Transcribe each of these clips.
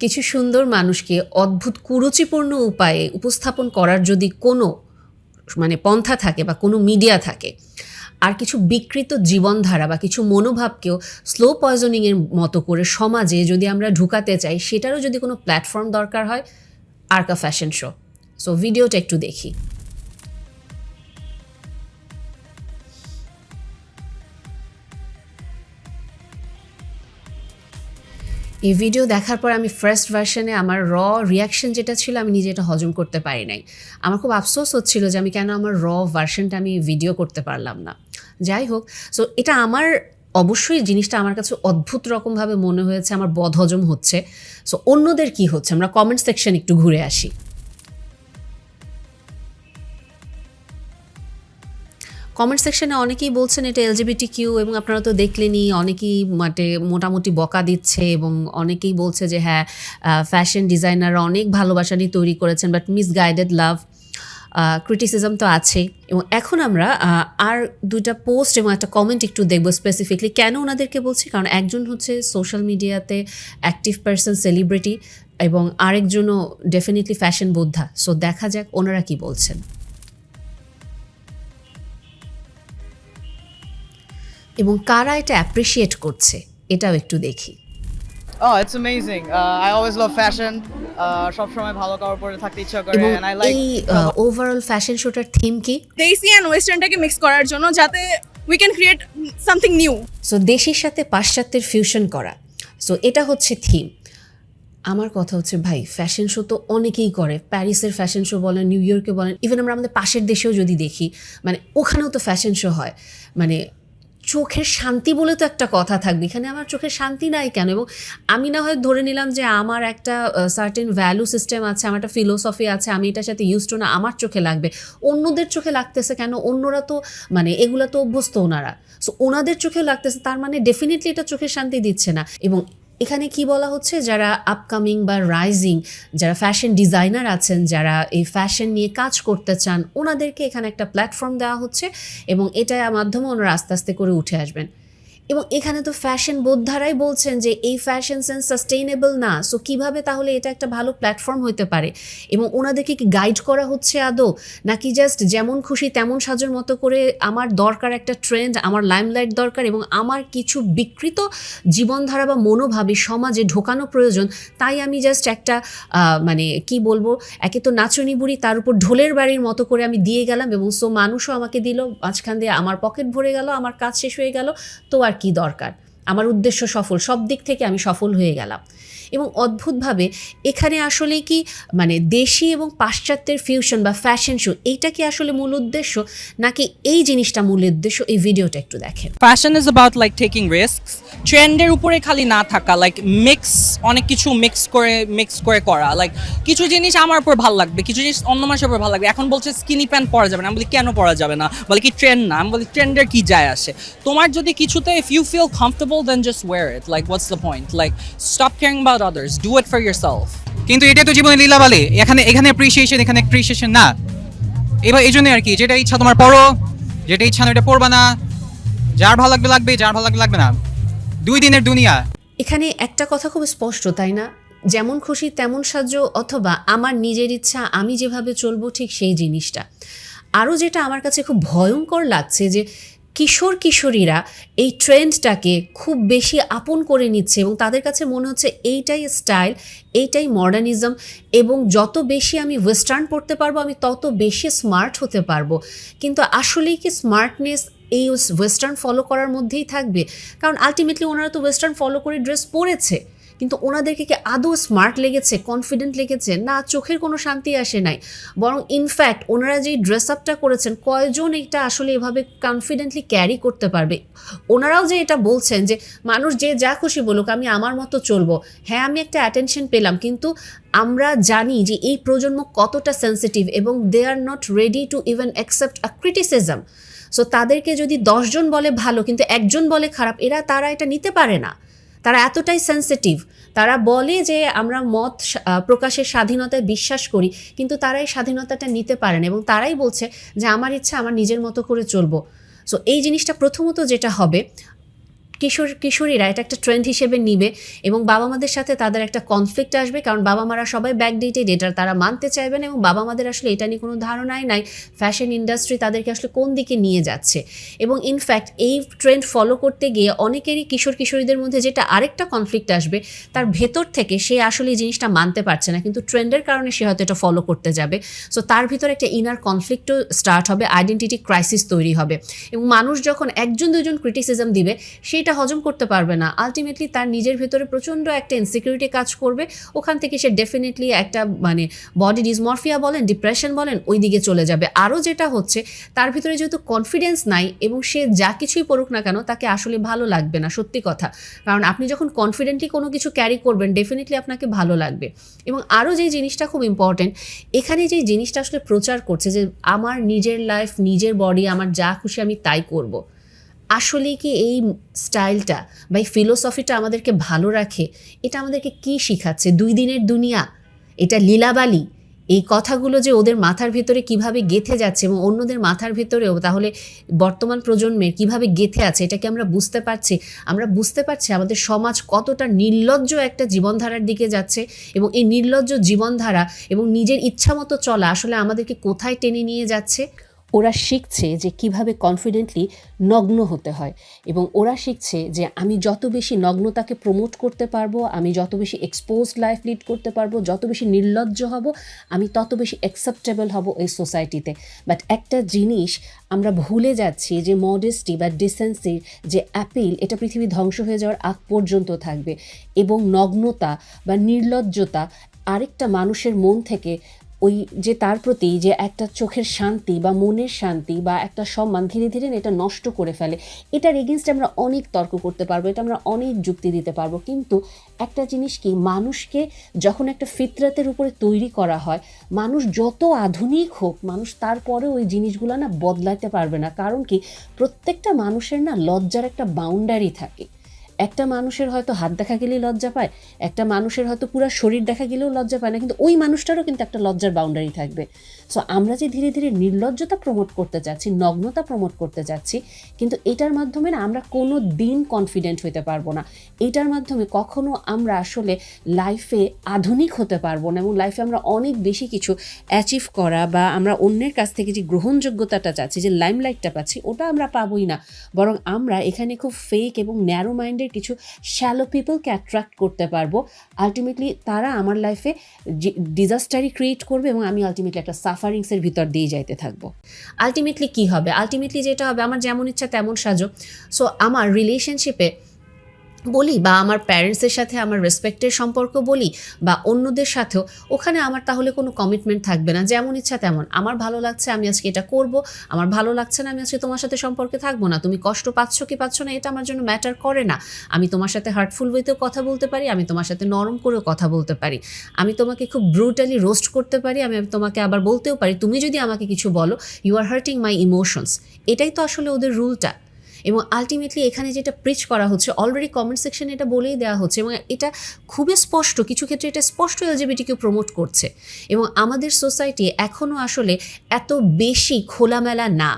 কিছু সুন্দর মানুষকে অদ্ভুত কুরুচিপূর্ণ উপায়ে উপস্থাপন করার যদি কোনো মানে পন্থা থাকে বা কোনো মিডিয়া থাকে, আর কিছু বিকৃত জীবনধারা বা কিছু মনোভাবকেও স্লো পয়জনিংয়ের মতো করে সমাজে যদি আমরা ঢুকাতে চাই, সেটারও যদি কোনো প্ল্যাটফর্ম দরকার হয় আর্কা ফ্যাশন শো সো ভিডিওটা একটু দেখি। এই ভিডিও দেখার পর আমি ফার্স্ট ভার্সনে আমার র রিয়াকশন যেটা ছিল, আমি নিজে এটা হজম করতে পারি নাই। আমার খুব আফসোস হচ্ছিল যে আমি কেন আমার র ভার্সনটা আমি ভিডিও করতে পারলাম না। যাই হোক সো এটা আমার অবশ্যই জিনিসটা আমার কাছে অদ্ভুত রকমভাবে মনে হয়েছে, আমার বদহজম হচ্ছে। সো অন্যদের কি হচ্ছে? আমরা কমেন্ট সেকশন একটু ঘুরে আসি। কমেন্ট সেকশনে অনেকেই বলছেন এটা এলজিবিটি কিউ এবং আপনারা তো দেখলেনই, অনেকেই মানে মোটামুটি বকা দিচ্ছে এবং অনেকেই বলছে যে হ্যাঁ ফ্যাশন ডিজাইনাররা অনেক ভালোবাসা নিয়ে তৈরি করেছেন বাট মিসগাইডেড লাভ ক্রিটিসিজম তো আছেই। এবং এখন আমরা আর দুইটা পোস্ট এবং একটা কমেন্ট একটু দেখব স্পেসিফিকলি কেন ওনাদেরকে বলছি? কারণ একজন হচ্ছে সোশ্যাল মিডিয়াতে অ্যাক্টিভ পার্সন সেলিব্রিটি এবং আরেকজনও ডেফিনেটলি ফ্যাশন বোদ্ধা। সো দেখা যাক ওনারা কি বলছেন। এবং কারা এটা অ্যাপ্রিসিয়েট করছে এটাও একটু দেখি। Oh, it's amazing. Uh. Uh, সবসময় ভালো কাপড় পরে থাকতে ইচ্ছা করে এই ওভারঅল ফ্যাশন শোটার থিম কি? দেশি ওয়েস্টার্নটাকে মিক্স করার জন্য যাতে we can create something new so দেশের সাথে পাশ্চাত্যের ফিউশন করা। সো এটা হচ্ছে থিম আমার কথা হচ্ছে ভাই ফ্যাশন শো তো অনেকেই করে। প্যারিসের ফ্যাশন শো বলেন নিউ ইয়র্কে বলেন ইভেন আমরা আমাদের পাশের দেশেও যদি দেখি মানে ওখানেও তো ফ্যাশন শো হয়। মানে চোখের শান্তি বলে তো একটা কথা থাকবে। এখানে আমার চোখের শান্তি নাই কেন? এবং আমি না হয় ধরে নিলাম যে আমার একটা সার্টেন ভ্যালু সিস্টেম আছে, আমার একটা ফিলোসফি আছে, আমি এটার সাথে ইউজ টু না, আমার চোখে লাগবে। অন্যদের চোখে লাগতেছে কেন? অন্যরা তো মানে এগুলো তো অভ্যস্ত ওনারা। সো ওনাদের চোখে লাগতেছে, তার মানে ডেফিনেটলি এটা চোখের শান্তি দিচ্ছে না। এবং এখানে কি বলা হচ্ছে? যারা আপকামিং বা রাইজিং যারা ফ্যাশন ডিজাইনার আছেন, যারা এই ফ্যাশন নিয়ে কাজ করতে চান, ওনাদেরকে এখানে একটা প্ল্যাটফর্ম দেওয়া হচ্ছে এবং এটা মাধ্যমে ওনারা আস্তে আস্তে করে উঠে আসবেন। এবং এখানে তো ফ্যাশন বোদ্ধারাই বলছেন যে এই ফ্যাশন সেন্স সাস্টেইনেবল না। সো কীভাবে তাহলে এটা একটা ভালো প্ল্যাটফর্ম হতে পারে? এবং ওনাদেরকে কি গাইড করা হচ্ছে আদৌ? নাকি জাস্ট যেমন খুশি তেমন সাজোর মতো করে আমার দরকার একটা ট্রেন্ড আমার লাইমলাইট দরকার এবং আমার কিছু বিকৃত জীবনধারা বা মনোভাবী সমাজে ঢোকানো প্রয়োজন, তাই আমি জাস্ট একটা মানে কি বলব, একে তো নাচনি বুড়ি, তার উপর ঢোলের বাড়ির মতো করে আমি দিয়ে গেলাম এবং সো মানুষও আমাকে দিল, মাঝখান দিয়ে আমার পকেট ভরে গেল, আমার কাজ শেষ হয়ে গেল, তো আর কি দরকার? আমার উদ্দেশ্য সফল সব দিক থেকে আমি সফল হয়ে গেলাম। এবং অদ্ভুতভাবে এখানে আসলে কি মানে দেশি এবং পাশ্চাত্যের ফিউশন বা ফ্যাশন শো এইটা কি আসলে মূল উদ্দেশ্য? নাকি এই জিনিসটা মূল উদ্দেশ্য? এই ভিডিওটা একটু দেখেন। Fashion is about like taking risks ট্রেন্ডের উপরে খালি না থাকা লাইক মিক্স অনেক কিছু মিক্স করে মিক্স করে করা। লাইক কিছু জিনিস আমার উপর ভালো লাগবে, কিছু জিনিস অন্য মানুষের উপর ভালো লাগবে। এখন বলছে স্কিনি প্যান্ট পরা যাবে না। আমি বলি, কেন পরা যাবে না? বলে কি ট্রেন্ড না। আমি বলি ট্রেন্ডের কি যায় আসে? তোমার যদি কিছুতে if you feel comfortable then just wear it like what's the point like stop caring about others do it for yourself কিন্তু এটাই তো জীবনে লীলাবালে এখানে এখানে অ্যাপ্রিসিয়েশন এখানে অ্যাপ্রিসিয়েশন না। এবার এই জন্য আর কি যেটা ইচ্ছা তোমার পড়ো যেটা ইচ্ছা না ওটা পড়বা না। যার ভালো লাগবে লাগবে যার ভালো লাগবে লাগবে না। দুই দিনের দুনিয়া। এখানে একটা কথা খুব স্পষ্ট তাই না? যেমন খুশি তেমন সাহায্য অথবা আমার নিজের ইচ্ছা আমি যেভাবে চলবো ঠিক সেই জিনিসটা। আরও যেটা আমার কাছে খুব ভয়ঙ্কর লাগছে যে কিশোর কিশোরীরা এই ট্রেন্ডটাকে খুব বেশি আপন করে নিচ্ছে এবং তাদের কাছে মনে হচ্ছে এইটাই স্টাইল, এইটাই মডার্নিজম এবং যত বেশি আমি ওয়েস্টার্ন পড়তে পারব, আমি তত বেশি স্মার্ট হতে পারব। কিন্তু আসলেই কি স্মার্টনেস এই ওয়েস্টার্ন ফলো করার মধ্যেই থাকবে? কারণ আলটিমেটলি ওনারা তো ওয়েস্টার্ন ফলো করে ড্রেস পরেছে। কিন্তু ওনাদেরকে কি আদৌ স্মার্ট লেগেছে কনফিডেন্ট লেগেছে? না, চোখের কোনো শান্তি আসে নাই। বরং ইনফ্যাক্ট ওনারা যেই ড্রেস আপটা করেছেন, কয়জন এটা আসলে এভাবে কনফিডেন্টলি ক্যারি করতে পারবে? ওনারাও যে এটা বলছেন যে, মানুষ যে যা খুশি বলুক, আমি আমার মতো চলবো। হ্যাঁ আমি একটা অ্যাটেনশন পেলাম, কিন্তু আমরা জানি যে এই প্রজন্ম কতটা সেন্সিটিভ এবং they are not ready to even accept a criticism so তাদেরকে যদি দশজন বলে ভালো, কিন্তু একজন বলে খারাপ, এরা, তারা এটা নিতে পারে না। তারা এতটাই সেন্সিটিভ তারা বলে যে আমরা মত প্রকাশের স্বাধীনতায় বিশ্বাস করি, কিন্তু তারা এই স্বাধীনতাটা নিতে পারেন এবং তারাই বলছে যে আমার ইচ্ছা, আমার নিজের মতো করে চলবো। সো এই জিনিসটা প্রথমত যেটা হবে কিশোর, কিশোরীরা এটা একটা ট্রেন্ড হিসেবে নিবে এবং বাবা মাদের সাথে তাদের একটা কনফ্লিক্ট আসবে কারণ বাবা মারা সবাই ব্যাকডেটেড এটা তারা মানতে চাইবেন এবং বাবা মাদের আসলে এটা নিয়ে কোনো ধারণাই নাই। ফ্যাশন ইন্ডাস্ট্রি তাদেরকে আসলে কোন দিকে নিয়ে যাচ্ছে? এবং ইনফ্যাক্ট এই ট্রেন্ড ফলো করতে গিয়ে অনেকেরই কিশোর, কিশোরীদের মধ্যে যেটা আরেকটা কনফ্লিক্ট আসবে, তার ভেতর থেকে সে আসলে এই জিনিসটা মানতে পারছে না। কিন্তু ট্রেন্ডের কারণে সে হয়তো এটা ফলো করতে যাবে। সো তার ভিতরে একটা ইনার কনফ্লিক্টও স্টার্ট হবে আইডেন্টিটি ক্রাইসিস তৈরি হবে। এবং মানুষ যখন একজন, দুজন ক্রিটিসিজম দিবে সেটা হজম করতে পারবে না। আলটিমেটলি তার নিজের ভেতরে প্রচণ্ড একটা ইনসিকিউরিটি কাজ করবে। ওখান থেকে সে ডেফিনেটলি একটা মানে বডি ডিসমরফিয়া বলেন ডিপ্রেশন বলেন ওই দিকে চলে যাবে। আরও যেটা হচ্ছে, তার ভিতরে যেহেতু কনফিডেন্স নাই এবং সে যা কিছুই পড়ুক না কেন, তাকে আসলে ভালো লাগবে না, সত্যি কথা। কারণ আপনি যখন কনফিডেন্টলি কোনো কিছু ক্যারি করবেন ডেফিনেটলি আপনাকে ভালো লাগবে। এবং আরও যেই জিনিসটা খুব ইম্পর্টেন্ট এখানে যেই জিনিসটা আসলে প্রচার করছে যে, আমার নিজের লাইফ নিজের বডি আমার যা খুশি আমি তাই করব। আসলে কি এই স্টাইলটা বা এই ফিলোসফিটা আমাদেরকে ভালো রাখে? এটা আমাদেরকে কি শিখাচ্ছে? দুই দিনের দুনিয়া, এটা লীলাবালি। এই কথাগুলো যে ওদের মাথার ভিতরে কীভাবে গেথে যাচ্ছে এবং অন্যদের মাথার ভিতরেও তাহলে বর্তমান প্রজন্মের কীভাবে গেথে আছে এটাকে আমরা বুঝতে পারছি? আমরা বুঝতে পারছি আমাদের সমাজ কতটা নির্লজ্জ একটা জীবনধারার দিকে যাচ্ছে এবং এই নির্লজ্জ জীবনধারা এবং নিজের ইচ্ছামতো চলা আসলে আমাদেরকে কোথায় টেনে নিয়ে যাচ্ছে? ওরা শিখছে যে কীভাবে কনফিডেন্টলি নগ্ন হতে হয় এবং ওরা শিখছে যে আমি যত বেশি নগ্নতাকে প্রমোট করতে পারব, আমি যত বেশি এক্সপোজ লাইফ লিড করতে পারব, যত বেশি নির্লজ্জ হব, আমি তত বেশি অ্যাকসেপ্টেবল হব এই সোসাইটিতে বাট একটা জিনিস আমরা ভুলে যাচ্ছি যে মডেস্টি বা ডিসেন্সির যে অ্যাপিল এটা পৃথিবী ধ্বংস হয়ে যাওয়ার আগ পর্যন্ত থাকবে। এবং নগ্নতা বা নির্লজ্জতা আরেকটা মানুষের মন থেকে ওই যে তার প্রতি যে একটা চোখের শান্তি বা মনের শান্তি বা একটা সম্মান ধীরে ধীরে এটা নষ্ট করে ফেলে, এটার এগেনস্টে আমরা অনেক তর্ক করতে পারব, এটা আমরা অনেক যুক্তি দিতে পারব। কিন্তু একটা জিনিস কি, মানুষকে যখন একটা ফিতরাতের উপরে তৈরি করা হয়, মানুষ যত আধুনিক হোক, মানুষ তারপরে ওই জিনিসগুলো না বদলাতে পারবে না। কারণ কি, প্রত্যেকটা মানুষের না লজ্জার একটা বাউন্ডারি থাকে। একটা মানুষের হয়তো হাত দেখা গেলেই লজ্জা পায়, একটা মানুষের হয়তো পুরো শরীর দেখা গেলেও লজ্জা পায় না, কিন্তু ওই মানুষটারও কিন্তু একটা লজ্জার বাউন্ডারি থাকবে। সো আমরা যে ধীরে ধীরে নির্লজ্জতা প্রমোট করতে চাচ্ছি নগ্নতা প্রমোট করতে চাচ্ছি কিন্তু এটার মাধ্যমে না আমরা কোনো দিন কনফিডেন্ট হতে পারব না। এটার মাধ্যমে কখনো আমরা আসলে লাইফে আধুনিক হতে পারব না এবং লাইফে আমরা অনেক বেশি কিছু অ্যাচিভ করা বা আমরা অন্যের কাছ থেকে যে গ্রহণযোগ্যতাটা চাচ্ছি, যে লাইমলাইটটা পাচ্ছি, ওটা আমরা পাবোই না। বরং আমরা এখানে খুব ফেক এবং ন্যারো মাইন্ডের কিছু শ্যালো পিপলকে অ্যাট্রাক্ট করতে পারব। আলটিমেটলি তারা আমার লাইফে ডিজাস্টারই ক্রিয়েট করবে এবং আমি আলটিমেটলি একটা সাফারিংসের ভিতর দিয়ে যাইতে থাকব। আলটিমেটলি কি হবে? আলটিমেটলি যেটা হবে, আমার যেমন ইচ্ছা তেমন সাজো। সো আমার রিলেশনশিপে বলি বা আমার প্যারেন্টসের সাথে আমার রেসপেক্টের সম্পর্ক বলি বা অন্যদের সাথেও, ওখানে আমার তাহলে কোনো কমিটমেন্ট থাকবে না। যেমন ইচ্ছা তেমন। আমার ভালো লাগছে, আমি আজকে এটা করব। আমার ভালো লাগছে না, আমি আজকে তোমার সাথে সম্পর্কে থাকব না। তুমি কষ্ট পাচ্ছ কি পাচ্ছ না, এটা আমার জন্য ম্যাটার করে না। আমি তোমার সাথে হার্টফুল ওয়েতেও কথা বলতে পারি, আমি তোমার সাথে নরম করেও কথা বলতে পারি। আমি তোমাকে খুব ব্রুটালি রোস্ট করতে পারি, আমি তোমাকে আবার বলতেও পারি, তুমি যদি আমাকে কিছু বলো you are hurting my emotions এটাই তো আসলে ওদের রুলটা এবং আলটিমেটলি এখানে যেটা প্রিচ করা হচ্ছে অলরেডি কমেন্ট সেকশনে এটা বলেই দেওয়া হচ্ছে এবং এটা খুবই স্পষ্ট, কিছু ক্ষেত্রে এটা স্পষ্ট এলজিবিটিকে প্রমোট করছে এবং আমাদের সোসাইটি এখনও আসলে এত বেশি খোলামেলা না।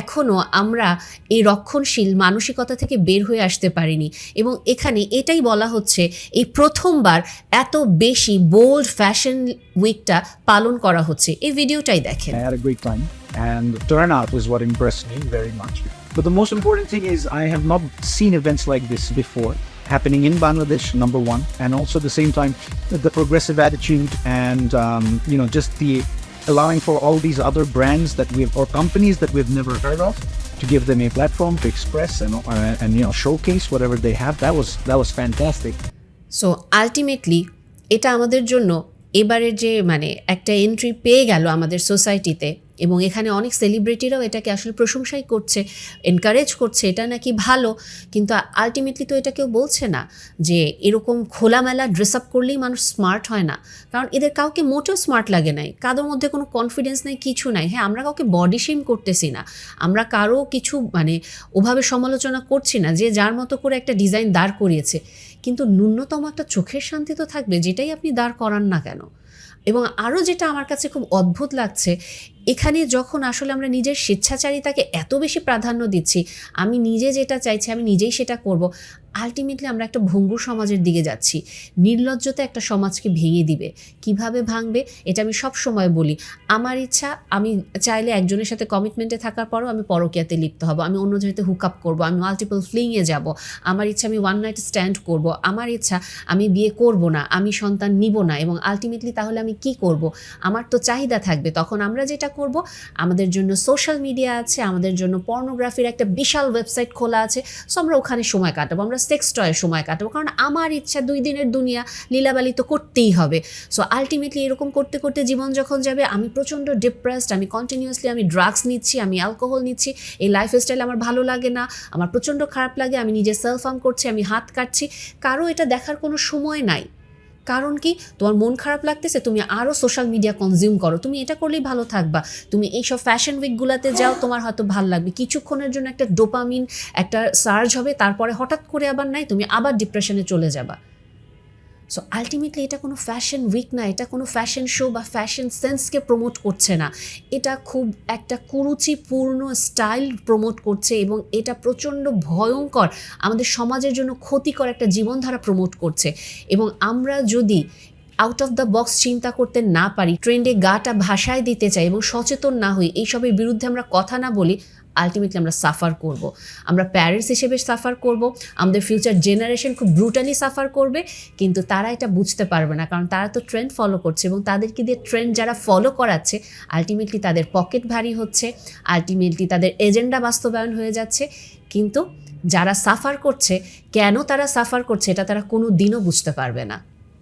এখনও আমরা এই রক্ষণশীল মানসিকতা থেকে বের হয়ে আসতে পারিনি এবং এখানে এটাই বলা হচ্ছে, এই প্রথমবার এত বেশি বোল্ড ফ্যাশন উইকটা পালন করা হচ্ছে। এই ভিডিওটাই দেখেন। And the turnout was what impressed me very much. But the most important thing is, I have not seen events like this before happening in Bangladesh, number one, and also at the same time, the the progressive attitude and um, you know just the allowing for all these other brands that we've or companies that we've never heard of to give them a platform to express and uh, and you know showcase whatever they have. That was that was fantastic. So ultimately এটা আমাদের জন্য এবারের যে মানে একটা entry পেয়ে গেল আমাদের সোসাইটিতে এবং এখানে অনেক সেলিব্রিটিরাও এটাকে আসলে প্রশংসাই করছে এনকারেজ করছে, এটা নাকি ভালো, কিন্তু আলটিমেটলি তো এটা কেউ বলছে না যে এরকম খোলামেলা ড্রেস আপ করলেই মানুষ স্মার্ট হয় না। কারণ এদের কাউকে মোটেও স্মার্ট লাগে নাই, কারোর মধ্যে কোনো কনফিডেন্স নেই, কিছু নাই। হ্যাঁ আমরা কাউকে বডি শেম করতেছি না, আমরা কারও কিছু মানে ওভাবে সমালোচনা করছি না, যে যার মতো করে একটা ডিজাইন দাঁড় করিয়েছে। কিন্তু ন্যূনতম একটা চোখের শান্তি তো থাকবে, যেটাই আপনি দাঁড় করান না কেন। এবং আরও যেটা আমার কাছে খুব অদ্ভুত লাগছে এখানে যখন আসলে আমরা নিজের স্বেচ্ছাচারিতাকে এত বেশি প্রাধান্য দিচ্ছি, আমি নিজে যেটা চাইছি, আমি নিজেই সেটা করব আলটিমেটলি আমরা একটা ভঙ্গুর সমাজের দিকে যাচ্ছি। নির্লজ্জতা একটা সমাজকে ভেঙে দিবে। কীভাবে ভাঙবে, এটা আমি সব সময় বলি। আমার ইচ্ছা, আমি চাইলে একজনের সাথে কমিটমেন্টে থাকার পরও আমি পরকীয়াতে লিপ্ত হব। আমি অন্য জায়গাতে হুক আপ করব। আমি মাল্টিপল ফ্লিংয়ে যাব। আমার ইচ্ছা, আমি ওয়ান নাইট স্ট্যান্ড করব। আমার ইচ্ছা, আমি বিয়ে করব না, আমি সন্তান নিব না এবং আলটিমেটলি তাহলে আমি কি করব? আমার তো চাহিদা থাকবে। তখন আমরা যেটা করব। আমাদের জন্য সোশ্যাল মিডিয়া আছে, আমাদের জন্য পর্নোগ্রাফির একটা বিশাল ওয়েবসাইট খোলা আছে। সো আমরা ওখানে সময় কাটাবো, আমরা সেক্স টয়ে সময় কাটাবো। কারণ আমার ইচ্ছা দুই দিনের দুনিয়া লীলাবালি তো করতেই হবে। সো আলটিমেটলি এরকম করতে করতে জীবন যখন যাবে, আমি প্রচণ্ড ডিপ্রেসড আমি কন্টিনিউয়াসলি আমি ড্রাগস নিচ্ছি, আমি অ্যালকোহল নিচ্ছি। এই লাইফ স্টাইল আমার ভালো লাগে না, আমার প্রচণ্ড খারাপ লাগে, আমি নিজে সেলফ হার্ম করছি, আমি হাত কাটছি। কারও এটা দেখার কোনো সময় নাই। কারণ কি? তোমার মন খারাপ লাগতেছে, তুমি আরও সোশ্যাল মিডিয়া কনজিউম করো। তুমি এটা করলেই ভালো থাকবা। তুমি এইসব ফ্যাশন উইকগুলোতে যাও, তোমার হয়তো ভালো লাগবে। কিছুক্ষণের জন্য একটা ডোপামিন একটা সার্জ হবে, তারপরে হঠাৎ করে আবার নাই, তুমি আবার ডিপ্রেশনে চলে যাবা। সো আলটিমেটলি এটা কোনো ফ্যাশন উইক না, এটা কোনো ফ্যাশন শো বা ফ্যাশন সেন্সকে প্রমোট করছে না। এটা খুব একটা কুরুচিপূর্ণ স্টাইল প্রমোট করছে এবং এটা প্রচণ্ড ভয়ঙ্কর, আমাদের সমাজের জন্য ক্ষতিকর একটা জীবনধারা প্রমোট করছে। এবং আমরা যদি আউট অফ দ্য বক্স চিন্তা করতে না পারি ট্রেন্ডে গাটা ভাষায় দিতে চাই এবং সচেতন না হই, এইসবের বিরুদ্ধে আমরা কথা না বলি আলটিমেটলি আমরা সাফার করব। আমরা প্যারেন্টস হিসেবে সাফার করব, আমাদের ফিউচার জেনারেশন খুব ব্রুটালি সাফার করবে, কিন্তু তারা এটা বুঝতে পারবে না, কারণ তারা তো ট্রেন্ড ফলো করছে এবং তাদেরকে দিয়ে ট্রেন্ড যারা ফলো করাচ্ছে আলটিমেটলি তাদের পকেট ভারী হচ্ছে আলটিমেটলি তাদের এজেন্ডা বাস্তবায়ন হয়ে যাচ্ছে, কিন্তু যারা সাফার করছে, কেন তারা সাফার করছে, এটা তারা কোনো দিনও বুঝতে পারবে না